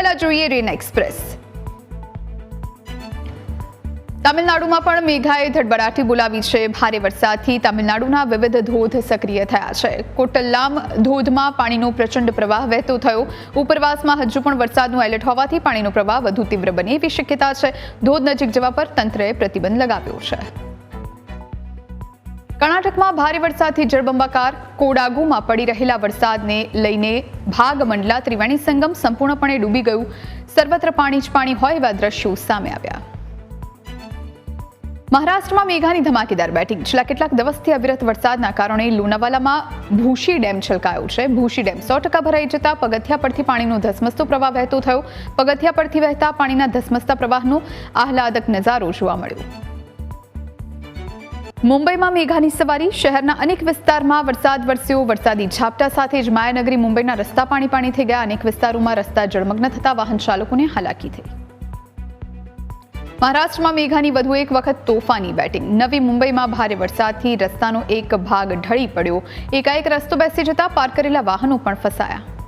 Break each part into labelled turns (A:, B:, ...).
A: પહેલા જોઈએ રેન એક્સપ્રેસ. તમિલનાડુમાં પણ મેઘાએ ધડબડાટી બોલાવી છે. ભારે વરસાદથી તમિલનાડુના વિવિધ ધોધ સક્રિય થયા છે. કોટલ્લામ ધોધમાં પાણીનો પ્રચંડ પ્રવાહ વહેતો થયો. ઉપરવાસમાં હજુ પણ વરસાદનું એલર્ટ હોવાથી પાણીનો પ્રવાહ વધુ તીવ્ર બને એવી શક્યતા છે. ધોધ નજીક જવા પર તંત્રએ પ્રતિબંધ લગાવ્યો છે. કર્ણાટકમાં ભારે વરસાદથી જળબંબાકાર કોડાગુમાં પડી રહેલા વરસાદને લઈને ભાગમંડલા ત્રિવેણી સંગમ સંપૂર્ણપણે ડૂબી ગયું. સર્વત્ર પાણી જ પાણી હોય એવા દ્રશ્યો સામે આવ્યા. મહારાષ્ટ્રમાં મેઘાની ધમાકેદાર બેટિંગ. છેલ્લા કેટલાક દિવસથી અવિરત વરસાદના કારણે લુનાવાલામાં ભૂશી ડેમ છલકાયો છે. ભૂશી ડેમ સો ટકા ભરાઈ જતા પગથિયા પરથી પાણીનો ધસમસતો પ્રવાહ વહેતો થયો. પગથિયા પરથી વહેતા પાણીના ધસમસતા પ્રવાહનો આહલાદક નજારો જોવા મળ્યો. મુંબઈમાં મેઘાની સવારી. શહેરના અનેક વિસ્તારમાં વરસાદ વરસ્યો. વરસાદી ઝાપટા સાથે જ માયાનગરી મુંબઈના રસ્તા પાણી પાણી થઈ ગયા. અનેક વિસ્તારોમાં રસ્તા જળમગ્ન થતા વાહન ચાલકોને હાલાકી થઈ. મહારાષ્ટ્રમાં મેઘાની વધુ એક વખત તોફાની બેટિંગ. નવી મુંબઈમાં ભારે વરસાદથી રસ્તાનો એક ભાગ ઢળી પડ્યો. એકાએક રસ્તો બેસી જતા પાર્ક કરેલા વાહનો પણ ફસાયા.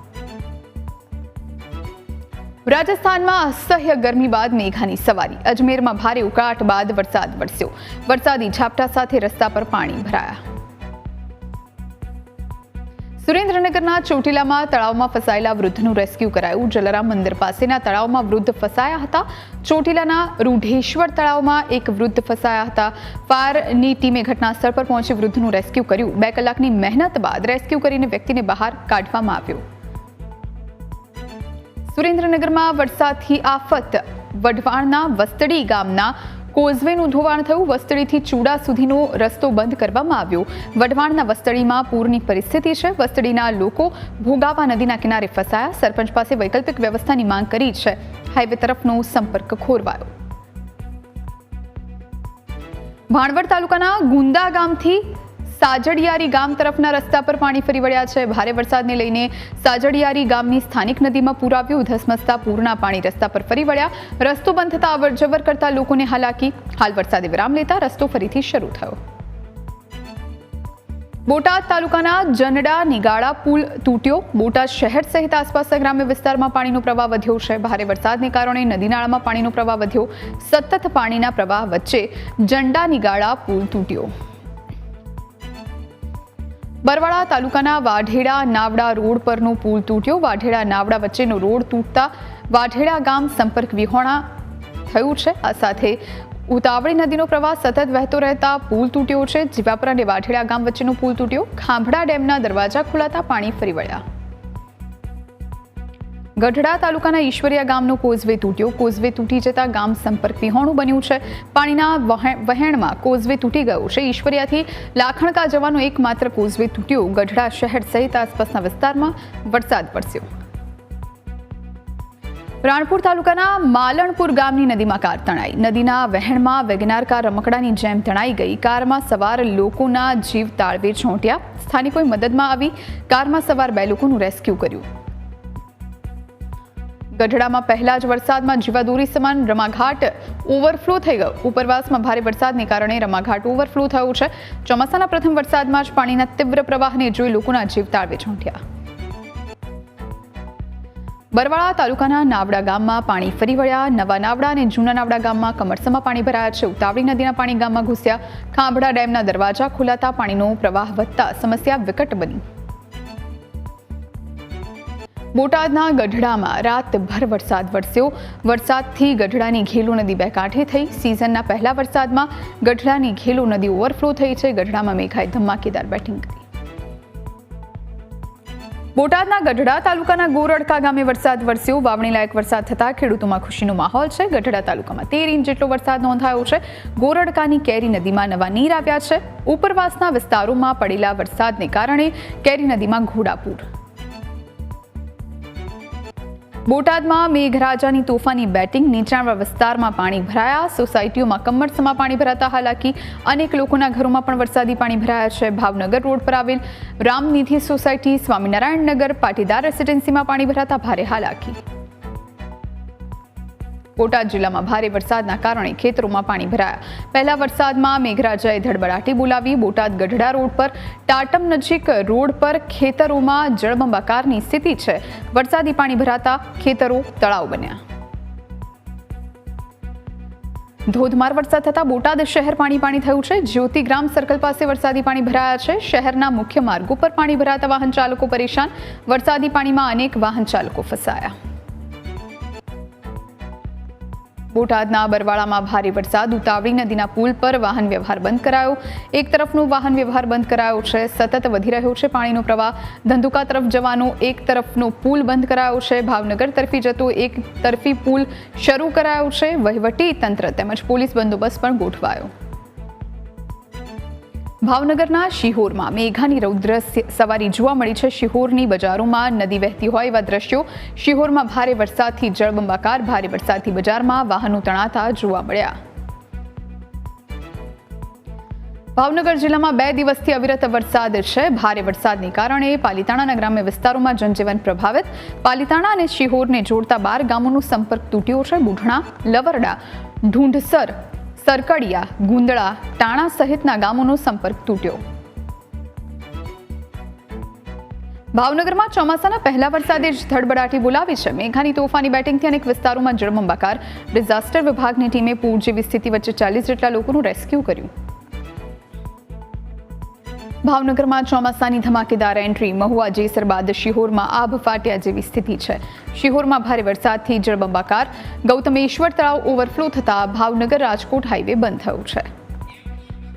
A: રાજસ્થાનમાં અસહ્ય ગરમી બાદ મેઘાની સવારી. અજમેરમાં ભારે ઉકળાટ બાદ વરસાદ વરસ્યો. વરસાદી ઝાપટા સાથે રસ્તા પર પાણી ભરાયા. સુરેન્દ્રનગરના ચોટીલામાં તળાવમાં ફસાયેલા વૃદ્ધનું રેસ્ક્યુ કરાયું. જલારામ મંદિર પાસેના તળાવમાં વૃદ્ધ ફસાયા હતા. ચોટીલાના રૂઢેશ્વર તળાવમાં એક વૃદ્ધ ફસાયા હતા. ફાયરની ટીમે ઘટના સ્થળ પર પહોંચી વૃદ્ધનું રેસ્ક્યુ કર્યું. બે કલાકની મહેનત બાદ રેસ્ક્યુ કરીને વ્યક્તિને બહાર કાઢવામાં આવ્યો. સુરેન્દ્રનગરમાં વરસાદથી આફત. વઢવાણના વસ્તડી ગામના કોઝવેનું ધોવાણ થયું. વસ્તડીથી ચૂડા સુધીનો રસ્તો બંધ કરવામાં આવ્યો. વઢવાણના વસ્તડીમાં પૂરની પરિસ્થિતિ છે. વસ્તડીના લોકો ભોગાવા નદીના કિનારે ફસાયા. સરપંચ પાસે વૈકલ્પિક વ્યવસ્થાની માંગ કરી છે. હાઈવે તરફનો સંપર્ક ખોરવાયો. ભાણવડ તાલુકાના ગુંદા ગામથી સાજડિયારી ગામ તરફના રસ્તા પર પાણી ફરી વળ્યા છે. ભારે વરસાદને લઈને સાજડિયારી ગામની સ્થાનિક નદીમાં પૂર આવ્યું ધસમસતા પૂરના પાણી રસ્તા પર ફરી વળ્યા. રસ્તો બંધ થતા અવરજવર કરતા લોકોને હાલાકી. હાલ વરસાદે વિરામ લેતા રસ્તો ફરીથી શરૂ થયો. બોટાદ તાલુકાના જનડા નિગાળા પુલ તૂટ્યો. બોટાદ શહેર સહિત આસપાસના ગ્રામ્ય વિસ્તારમાં પાણીનો પ્રવાહ વધ્યો છે. ભારે વરસાદને કારણે નદી નાળામાં પાણીનો પ્રવાહ વધ્યો. સતત પાણીના પ્રવાહ વચ્ચે જંડા નિગાળા પુલ તૂટ્યો. બરવાળા તાલુકાના વાઢેડા નાવડા રોડ પરનો પુલ તૂટ્યો. વાઢેડા નાવડા વચ્ચેનો રોડ તૂટતા વાઢેડા ગામ સંપર્ક વિહોણા થયું છે. આ સાથે ઉતાવળી નદીનો પ્રવાહ સતત વહેતો રહેતા પુલ તૂટ્યો છે. જીવાપરા અને વાઢેડા ગામ વચ્ચેનો પુલ તૂટ્યો. ખાંભડા ડેમના દરવાજા ખોલાતા પાણી ફરી વળ્યા. ગઢડા તાલુકાના ઈશ્વરિયા ગામનો કોઝવે તૂટ્યો. કોઝવે તૂટી જતા ગામ સંપર્ક વિહોણું બન્યું છે. પાણીના વહેણમાં કોઝવે તૂટી ગયો છે. ઈશ્વરિયાથી લાખણકા જવાનો એકમાત્ર કોઝવે તૂટ્યો ગઢડા શહેર સહિત આસપાસના વિસ્તારમાં વરસાદ વરસ્યો. રાણપુર તાલુકાના માલણપુર ગામની નદીમાં કાર તણાઈ. નદીના વહેણમાં વેગનાર કાર રમકડાની જેમ તણાઈ ગઈ. કારમાં સવાર લોકોના જીવ તાળવે છોંટ્યા. સ્થાનિકોએ મદદમાં આવી. કારમાં સવાર બે લોકોનું રેસ્ક્યુ કર્યું. ગઢડામાં પહેલા જ વરસાદમાં જીવાદોરી સમાન રમાઘાટ ઓવરફ્લો થઈ ગયો. ઉપરવાસમાં ભારે વરસાદને કારણે રમાઘાટ ઓવરફ્લો થયું છે. ચોમાસાના પ્રથમ વરસાદમાં જ પાણીના તીવ્ર પ્રવાહને જોઈ લોકોના જીવ તાળવે ચોંટ્યા બરવાળા તાલુકાના નાવડા ગામમાં પાણી ફરી વળ્યા. નવા નાવડા અને જૂના નાવડા ગામમાં કમરસમાં પાણી ભરાયા છે. ઉતાવળી નદીના પાણી ગામમાં ઘૂસ્યા. ખાંભડા ડેમના દરવાજા ખોલાતા પાણીનો પ્રવાહ વધતા સમસ્યા વિકટ બની. બોટાદના ગઢડામાં રાતભર વરસાદ વરસ્યો. વરસાદથી ગઢડાની ઘેલો નદી બે કાંઠે થઈ. સિઝનના પહેલા વરસાદમાં ગઢડાની ઘેલો નદી ઓવરફ્લો થઈ છે. ગઢડામાં મેઘાએ ધમાકેદાર બેટિંગ કરી. બોટાદના ગઢડા તાલુકાના ગોરડકા ગામે વરસાદ વરસ્યો. વાવણી લાયક વરસાદ થતાં ખેડૂતોમાં ખુશીનો માહોલ છે. ગઢડા તાલુકામાં તેર ઇંચ જેટલો વરસાદ નોંધાયો છે. ગોરડકાની કેરી નદીમાં નવા નીર આવ્યા છે. ઉપરવાસના વિસ્તારોમાં પડેલા વરસાદને કારણે કેરી નદીમાં ઘોડાપૂર બોટાદમાં મેઘરાજાની તોફાની બેટિંગ નીચાણવાળા વિસ્તારમાં પાણી ભરાયા. સોસાયટીઓમાં કમરસમાં પાણી ભરાતા હાલાકી. અનેક લોકોના ઘરોમાં પણ વરસાદી પાણી ભરાયા છે. ભાવનગર રોડ પર આવેલ રામનિધિ સોસાયટી, સ્વામિનારાયણ નગર, પાટીદાર રેસિડેન્સીમાં પાણી ભરાતા ભારે હાલાકી. બોટાદ જિલ્લામાં ભારે વરસાદના કારણે ખેતરોમાં પાણી ભરાયા. પહેલા વરસાદમાં મેઘરાજાએ ધડબડાટી બોલાવી. બોટાદ ગઢડા રોડ પર ટાટમ નજીક રોડ પર ખેતરોમાં જળબંબાકારની સ્થિતિ છે. વરસાદી પાણી ભરાતા ખેતરો તળાવ બન્યા. ધોધમાર વરસાદ થતાં બોટાદ શહેર પાણી પાણી થયું છે. જ્યોતિ ગ્રામ સર્કલ પાસે વરસાદી પાણી ભરાયા છે. શહેરના મુખ્ય માર્ગો પર પાણી ભરાતા વાહન ચાલકો પરેશાન. વરસાદી પાણીમાં અનેક વાહન ચાલકો ફસાયા. બોટાદના બરવાળામાં ભારે વરસાદ, ઉતાવળી નદીના પુલ પર વાહન વ્યવહાર બંધ કરાયો. એક તરફનો વાહન વ્યવહાર બંધ કરાયો છે, સતત વધી રહ્યો છે પાણીનો પ્રવાહ. ધંધુકા તરફ જવાનો એક તરફનો પુલ બંધ કરાયો છે, ભાવનગર તરફી જતો એક તરફી પુલ શરૂ કરાયો છે. વહીવટી તંત્ર તેમજ પોલીસ બંદોબસ્ત પણ ગોઠવાયો. ભાવનગરના શિહોરમાં મેઘાની રૌદ્ર સવારી જોવા મળી છે. શિહોરની બજારોમાં નદી વહેતી હોય એવા દ્રશ્યો. શિહોરમાં ભારે વરસાદથી જળબંબાકાર, ભારે વરસાદથી બજારમાં વાહનો તણાતા જોવા મળ્યા. ભાવનગર જિલ્લામાં બે દિવસથી અવિરત વરસાદ છે. ભારે વરસાદને કારણે પાલિતાણાના ગ્રામ્ય વિસ્તારોમાં જનજીવન પ્રભાવિત. પાલિતાણા અને શિહોરને જોડતા બાર ગામોનો સંપર્ક તૂટ્યો છે. બુઢણા, લવરડા, ઢૂંઢસર સરકડિયા, ગુંદળા, ટાણા સહિતના ગામોનો સંપર્ક તૂટ્યો. ભાવનગરમાં ચોમાસાના પહેલા વરસાદે જ ધડબડાટી બોલાવી છે. મેઘાની તોફાની બેટિંગથી અનેક વિસ્તારોમાં જળબંબાકાર ડિઝાસ્ટર વિભાગની ટીમે પૂર જેવી સ્થિતિ વચ્ચે ચાલીસ જેટલા લોકોનું રેસ્ક્યુ કર્યું. ભાવનગરમાં ચોમાસાની ધમાકેદાર એન્ટ્રી. મહુવા જેસર બાદ શિહોરમાં આભ ફાટ્યા જેવી સ્થિતિ છે. શિહોરમાં ભારે વરસાદથી જળબંબાકાર ગૌતમેશ્વર તળાવ ઓવરફ્લો થતા ભાવનગર રાજકોટ હાઈવે બંધ થયું છે.